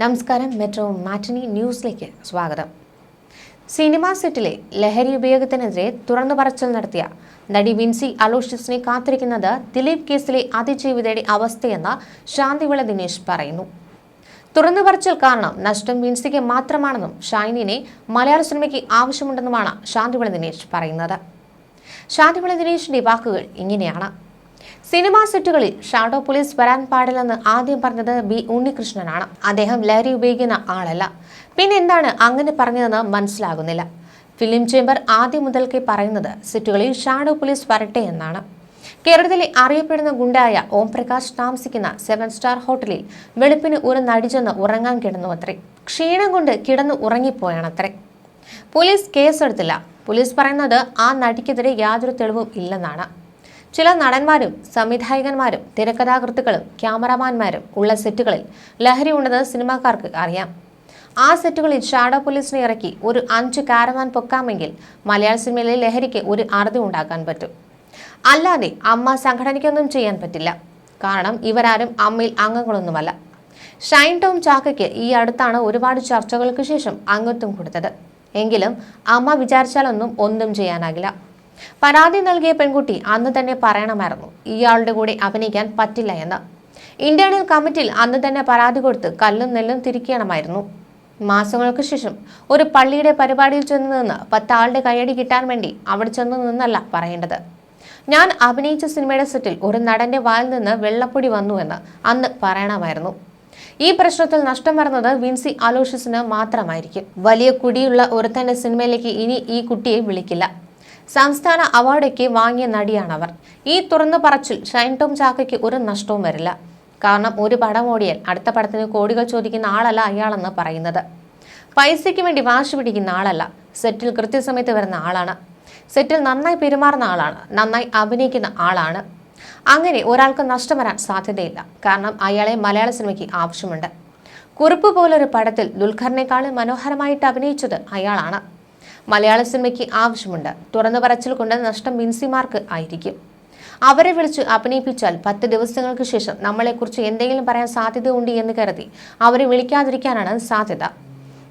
നമസ്കാരം. മെട്രോ മാറ്റണി ന്യൂസിലേക്ക് സ്വാഗതം. സിനിമാ സെറ്റിലെ ലഹരി ഉപയോഗത്തിനെതിരെ തുറന്നു പറച്ചിൽ നടത്തിയ നടി വിൻസി അലോഷ്യസിനെ കാത്തിരിക്കുന്നത് ദിലീപ് കേസിലെ അതിജീവിതയുടെ അവസ്ഥയെന്ന് ശാന്തിവിള ദിനേശ് പറയുന്നു. തുറന്നു പറച്ചൽ കാരണം നഷ്ടം വിൻസിക്ക് മാത്രമാണെന്നും ഷൈനിനെ മലയാള സിനിമയ്ക്ക് ആവശ്യമുണ്ടെന്നുമാണ് ശാന്തിവിള ദിനേശ് പറയുന്നത്. ശാന്തിവിള ദിനേശിന്റെ വാക്കുകൾ ഇങ്ങനെയാണ്. സിനിമാ സെറ്റുകളിൽ ഷാഡോ പോലീസ് വരാൻ പാടില്ലെന്ന് ആദ്യം പറഞ്ഞത് ബി ഉണ്ണികൃഷ്ണനാണ്. അദ്ദേഹം ലഹരി ഉപയോഗിക്കുന്ന ആളല്ല. പിന്നെ എന്താണ് അങ്ങനെ പറഞ്ഞതെന്ന് മനസ്സിലാകുന്നില്ല. ഫിലിം ചേംബർ ആദ്യം മുതൽക്കേ പറയുന്നത് സെറ്റുകളിൽ ഷാഡോ പോലീസ് വരട്ടെ എന്നാണ്. കേരളത്തിലെ അറിയപ്പെടുന്ന ഗുണ്ടായ ഓം പ്രകാശ് താമസിക്കുന്ന സെവൻ സ്റ്റാർ ഹോട്ടലിൽ വെളുപ്പിന് ഒരു നടിച്ചെന്ന് ഉറങ്ങാൻ കിടന്നു അത്രേ. ക്ഷീണം കൊണ്ട് കിടന്നു ഉറങ്ങിപ്പോയാണത്രേ. പോലീസ് കേസെടുത്തില്ല. പോലീസ് പറയുന്നത് ആ നടിക്കെതിരെ യാതൊരു തെളിവും ഇല്ലെന്നാണ്. ചില നടന്മാരും സംവിധായകന്മാരും തിരക്കഥാകൃത്തുക്കളും ക്യാമറമാന്മാരും ഉള്ള സെറ്റുകളിൽ ലഹരി ഉണ്ടെന്ന് സിനിമാക്കാർക്ക് അറിയാം. ആ സെറ്റുകളിൽ ഷാഡോ പോലീസിനെ ഇറക്കി ഒരു അഞ്ച് കാരവാൻ പൊക്കാമെങ്കിൽ മലയാള സിനിമയിലെ ലഹരിക്ക് ഒരു അറുതി ഉണ്ടാക്കാൻ പറ്റും. അല്ലാതെ അമ്മ സംഘടനയ്ക്കൊന്നും ചെയ്യാൻ പറ്റില്ല. കാരണം ഇവരാരും അമ്മയിൽ അംഗങ്ങളൊന്നുമല്ല. ഷൈൻ ടോം ചാക്കയ്ക്ക് ഈ അടുത്താണ് ഒരുപാട് ചർച്ചകൾക്ക് ശേഷം അംഗത്വം കൊടുത്തത്. എങ്കിലും അമ്മ വിചാരിച്ചാലൊന്നും ഒന്നും ചെയ്യാനാകില്ല. പരാതി നൽകിയ പെൺകുട്ടി അന്ന് തന്നെ പറയണമായിരുന്നു. ഇയാളുടെ കൂടെ അഭിനയിക്കാൻ പറ്റില്ല എന്ന്. ഇന്റേണൽ കമ്മിറ്റിയിൽ അന്ന് തന്നെ പരാതി കൊടുത്ത് കല്ലും നെല്ലും തിരിക്കണമായിരുന്നു. മാസങ്ങൾക്ക് ശേഷം ഒരു പള്ളിയുടെ പരിപാടിയിൽ ചെന്ന് നിന്ന് പത്താളുടെ കൈയടി കിട്ടാൻ വേണ്ടി അവിടെ ചെന്ന് നിന്നല്ല പറയേണ്ടത്. ഞാൻ അഭിനയിച്ച സിനിമയുടെ സെറ്റിൽ ഒരു നടന്റെ വായിൽ നിന്ന് വെള്ളപ്പൊടി വന്നുവെന്ന് അന്ന് പറയണമായിരുന്നു. ഈ പ്രശ്നത്തിൽ നഷ്ടം വരുന്നത് വിൻസി അലോഷ്യസിന് മാത്രമായിരിക്കും. വലിയ കുടിയുള്ള ഒരുത്തന്റെ സിനിമയിലേക്ക് ഇനി ഈ കുട്ടിയെ വിളിക്കില്ല. സംസ്ഥാന അവാർഡൊക്കെ വാങ്ങിയ നടിയാണവർ. ഈ തുറന്നു പറച്ചിൽ ഷൈൻ ടോം ചാക്കയ്ക്ക് ഒരു നഷ്ടവും വരില്ല. കാരണം ഒരു പടം ഓടിയാൽ അടുത്ത പടത്തിന് കോടികൾ ചോദിക്കുന്ന ആളല്ല അയാളെന്ന് പറയുന്നത്. പൈസയ്ക്ക് വേണ്ടി വാശി പിടിക്കുന്ന ആളല്ല സെറ്റിൽ കൃത്യസമയത്ത് വരുന്ന ആളാണ്. സെറ്റിൽ നന്നായി പെരുമാറുന്ന ആളാണ് നന്നായി അഭിനയിക്കുന്ന ആളാണ്. അങ്ങനെ ഒരാൾക്ക് നഷ്ടം വരാൻ സാധ്യതയില്ല. കാരണം അയാളെ മലയാള സിനിമയ്ക്ക് ആവശ്യമുണ്ട്. കുറിപ്പ് പോലൊരു പടത്തിൽ ദുൽഖറിനേക്കാളും മനോഹരമായിട്ട് അഭിനയിച്ചത് അയാളാണ്. മലയാള സിനിമയ്ക്ക് ആവശ്യമുണ്ട്. തുറന്നു പറച്ചിൽ കൊണ്ട് നഷ്ടം മിൻസിമാർക്ക് ആയിരിക്കും. അവരെ വിളിച്ച് അഭിനയിപ്പിച്ചാൽ പത്ത് ദിവസങ്ങൾക്ക് ശേഷം നമ്മളെക്കുറിച്ച് എന്തെങ്കിലും പറയാൻ സാധ്യതയുണ്ട് എന്ന് കരുതി അവരെ വിളിക്കാതിരിക്കാനാണ് സാധ്യത.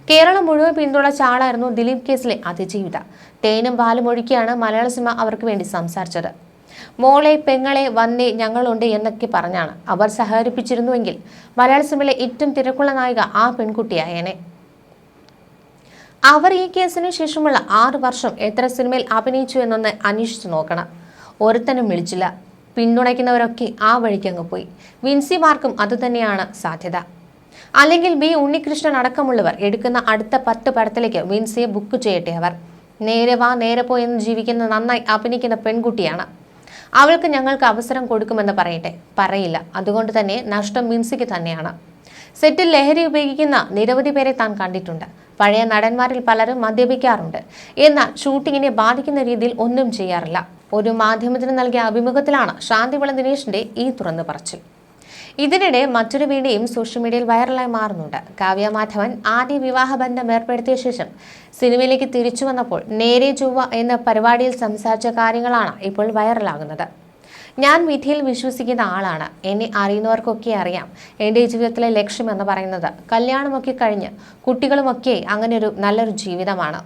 കേരളം മുഴുവൻ പിന്തുണച്ച ആളായിരുന്നു ദിലീപ് കേസിലെ അതിജീവിത. തേനും പാലും ഒഴുക്കിയാണ് മലയാള സിനിമ അവർക്ക് വേണ്ടി സംസാരിച്ചത്. മോളെ പെങ്ങളെ വന്നേ ഞങ്ങളുണ്ട് എന്നൊക്കെ പറഞ്ഞാണ് അവർ സഹകരിപ്പിച്ചിരുന്നുവെങ്കിൽ മലയാള സിനിമയിലെ ഏറ്റവും തിരക്കുള്ള നായിക ആ പെൺകുട്ടിയായേനെ. അവർ ഈ കേസിന് ശേഷമുള്ള ആറ് വർഷം എത്ര സിനിമയിൽ അഭിനയിച്ചു എന്നൊന്ന് അന്വേഷിച്ചു നോക്കണം. ഒരുത്തനും വിളിച്ചില്ല പിന്തുണയ്ക്കുന്നവരൊക്കെ ആ വഴിക്ക് അങ്ങ് പോയി. വിൻസിമാർക്കും അതുതന്നെയാണ് സാധ്യത. അല്ലെങ്കിൽ ബി ഉണ്ണികൃഷ്ണൻ അടക്കമുള്ളവർ എടുക്കുന്ന അടുത്ത പത്ത് പടത്തിലേക്ക് വിൻസിയെ ബുക്ക് ചെയ്യട്ടെ അവർ. നേരെ വാ നേരെ പോയെന്ന് ജീവിക്കുന്ന നന്നായി അഭിനയിക്കുന്ന പെൺകുട്ടിയാണ്. അവൾക്ക് ഞങ്ങൾക്ക് അവസരം കൊടുക്കുമെന്ന് പറയട്ടെ. പറയില്ല. അതുകൊണ്ട് തന്നെ നഷ്ടം വിൻസിക്ക് തന്നെയാണ്. സെറ്റിൽ ലഹരി ഉപയോഗിക്കുന്ന നിരവധി പേരെ താൻ കണ്ടിട്ടുണ്ട്. പഴയ നടന്മാരിൽ പലരും മദ്യപിക്കാറുണ്ട്. എന്നാൽ ഷൂട്ടിങ്ങിനെ ബാധിക്കുന്ന രീതിയിൽ ഒന്നും ചെയ്യാറില്ല. ഒരു മാധ്യമത്തിന് നൽകിയ അഭിമുഖത്തിലാണ് ശാന്തിവിള ദിനേശിന്റെ ഈ തുറന്നു പറച്ചിൽ. ഇതിനിടെ മറ്റൊരു വീഡിയോയും സോഷ്യൽ മീഡിയയിൽ വൈറലായി മാറുന്നുണ്ട്. കാവ്യ മാധവൻ ആദ്യ വിവാഹബന്ധം ഏർപ്പെടുത്തിയ ശേഷം സിനിമയിലേക്ക് തിരിച്ചു വന്നപ്പോൾ നേരെ ചൊവ്വ എന്ന പരിപാടിയിൽ സംസാരിച്ച കാര്യങ്ങളാണ് ഇപ്പോൾ വൈറലാകുന്നത്. ഞാൻ വിധിയിൽ വിശ്വസിക്കുന്ന ആളാണ്. എന്നെ അറിയുന്നവർക്കൊക്കെ അറിയാം. എന്റെ ജീവിതത്തിലെ ലക്ഷ്യം എന്ന് പറയുന്നത് കല്യാണമൊക്കെ കഴിഞ്ഞ് കുട്ടികളുമൊക്കെ അങ്ങനെ ഒരു നല്ലൊരു ജീവിതമാണ്.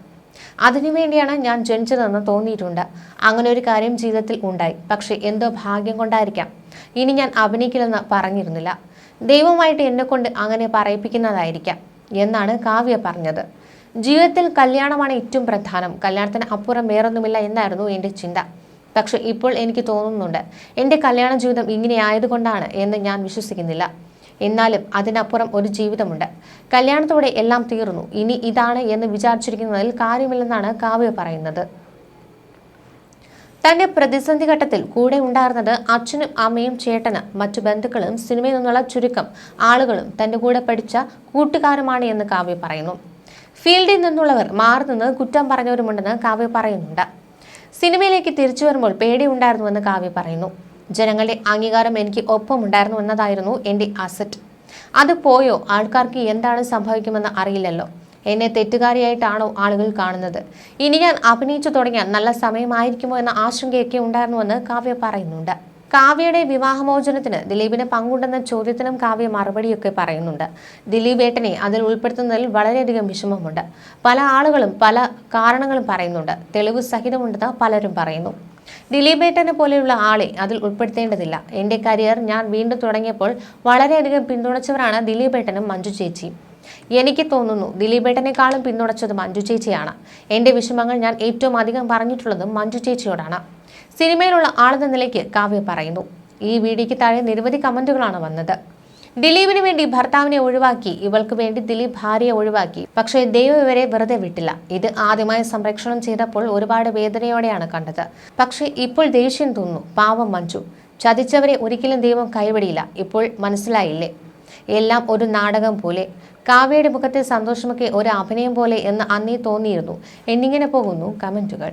അതിനുവേണ്ടിയാണ് ഞാൻ ജനിച്ചതെന്ന് തോന്നിയിട്ടുണ്ട്. അങ്ങനെ ഒരു കാര്യം ജീവിതത്തിൽ ഉണ്ടായി. പക്ഷേ എന്തോ ഭാഗ്യം കൊണ്ടായിരിക്കാം. ഇനി ഞാൻ അഭിനയിക്കില്ലെന്ന് പറഞ്ഞിരുന്നില്ല. ദൈവമായിട്ട് എന്നെക്കൊണ്ട് അങ്ങനെ പറയിപ്പിക്കുന്നതായിരിക്കാം എന്നാണ് കാവ്യ പറഞ്ഞത്. ജീവിതത്തിൽ കല്യാണമാണ് ഏറ്റവും പ്രധാനം. കല്യാണത്തിന് അപ്പുറം വേറൊന്നുമില്ല എന്നായിരുന്നു എന്റെ ചിന്ത. പക്ഷെ ഇപ്പോൾ എനിക്ക് തോന്നുന്നുണ്ട് എന്റെ കല്യാണ ജീവിതം ഇങ്ങനെ ആയതുകൊണ്ടാണ് എന്ന് ഞാൻ വിശ്വസിക്കുന്നില്ല. എന്നാലും അതിനപ്പുറം ഒരു ജീവിതമുണ്ട്. കല്യാണത്തോടെ എല്ലാം തീർന്നു. ഇനി ഇതാണ് എന്ന് വിചാരിച്ചിരിക്കുന്നതിൽ കാര്യമില്ലെന്നാണ് കാവ്യ പറയുന്നത്. തന്റെ പ്രതിസന്ധി ഘട്ടത്തിൽ കൂടെ ഉണ്ടായിരുന്നത് അച്ഛനും അമ്മയും ചേട്ടന് മറ്റു ബന്ധുക്കളും സിനിമയിൽ നിന്നുള്ള ചുരുക്കം ആളുകളും തന്റെ കൂടെ പഠിച്ച കൂട്ടുകാരുമാണ് എന്ന് കാവ്യ പറയുന്നു. ഫീൽഡിൽ നിന്നുള്ളവർ മാറി നിന്ന് കുറ്റം പറഞ്ഞവരുമുണ്ടെന്ന് കാവ്യ പറയുന്നുണ്ട്. സിനിമയിലേക്ക് തിരിച്ചു വരുമ്പോൾ പേടിയുണ്ടായിരുന്നുവെന്ന് കാവ്യ പറയുന്നു. ജനങ്ങളുടെ അംഗീകാരം എനിക്ക് ഒപ്പം ഉണ്ടായിരുന്നു എന്നതായിരുന്നു എന്റെ അസറ്റ് അത് പോയോ? ആൾക്കാർക്ക് എന്താണ് സംഭവിക്കുമെന്ന് അറിയില്ലല്ലോ. എന്നെ തെറ്റുകാരിയായിട്ടാണോ ആളുകൾ കാണുന്നത്? ഇനി ഞാൻ അഭിനയിച്ചു തുടങ്ങിയാൽ നല്ല സമയമായിരിക്കുമോ എന്ന ആശങ്കയൊക്കെ ഉണ്ടായിരുന്നുവെന്ന് കാവ്യ പറയുന്നുണ്ട്. കാവ്യയുടെ വിവാഹമോചനത്തിന് ദിലീപിന് പങ്കുണ്ടെന്ന ചോദ്യത്തിനും കാവ്യ മറുപടിയൊക്കെ പറയുന്നുണ്ട്. ദിലീപ് ഏട്ടനെ അതിൽ ഉൾപ്പെടുത്തുന്നതിൽ വളരെയധികം വിഷമമുണ്ട്. പല ആളുകളും പല കാരണങ്ങളും പറയുന്നുണ്ട്. തെളിവ് സഹിതമുണ്ടെന്ന് പലരും പറയുന്നു. ദിലീപ് ഏട്ടനെ പോലെയുള്ള ആളെ അതിൽ ഉൾപ്പെടുത്തേണ്ടതില്ല. എന്റെ കരിയർ ഞാൻ വീണ്ടും തുടങ്ങിയപ്പോൾ വളരെയധികം പിന്തുണച്ചവരാണ് ദിലീപ് ഏട്ടനും മഞ്ജു ചേച്ചിയും. എനിക്ക് തോന്നുന്നു ദിലീപേട്ടനേക്കാളും പിന്തുണച്ചത് മഞ്ജു ചേച്ചിയാണ്. എന്റെ വിഷമങ്ങൾ ഞാൻ ഏറ്റവും അധികം പറഞ്ഞിട്ടുള്ളതും മഞ്ജു ചേച്ചിയോടാണ്. സിനിമയിലുള്ള ആളെന്ന നിലയ്ക്ക് കാവ്യ പറയുന്നു. ഈ വീഡിയോയ്ക്ക് താഴെ നിരവധി കമന്റുകളാണ് വന്നത്. ദിലീപിന് വേണ്ടി ഭർത്താവിനെ ഒഴിവാക്കി ഇവൾക്ക് വേണ്ടി ദിലീപ് ഭാര്യയെ ഒഴിവാക്കി. പക്ഷേ ദൈവം ഇവരെ വെറുതെ വിട്ടില്ല. ഇത് ആദ്യമായി സംരക്ഷണം ചെയ്തപ്പോൾ ഒരുപാട് വേദനയോടെയാണ് കണ്ടത്. പക്ഷേ ഇപ്പോൾ ദേഷ്യം തോന്നുന്നു. പാവം മഞ്ചു ചതിച്ചവരെ ഒരിക്കലും ദൈവം കൈവിടിയില്ല. ഇപ്പോൾ മനസ്സിലായില്ലേ? എല്ലാം ഒരു നാടകം പോലെ. കാവ്യയുടെ മുഖത്തെ സന്തോഷമൊക്കെ ഒരു അഭിനയം പോലെ എന്ന് അന്നേ തോന്നിയിരുന്നു. എന്നിങ്ങനെ പോകുന്നു കമന്റുകൾ.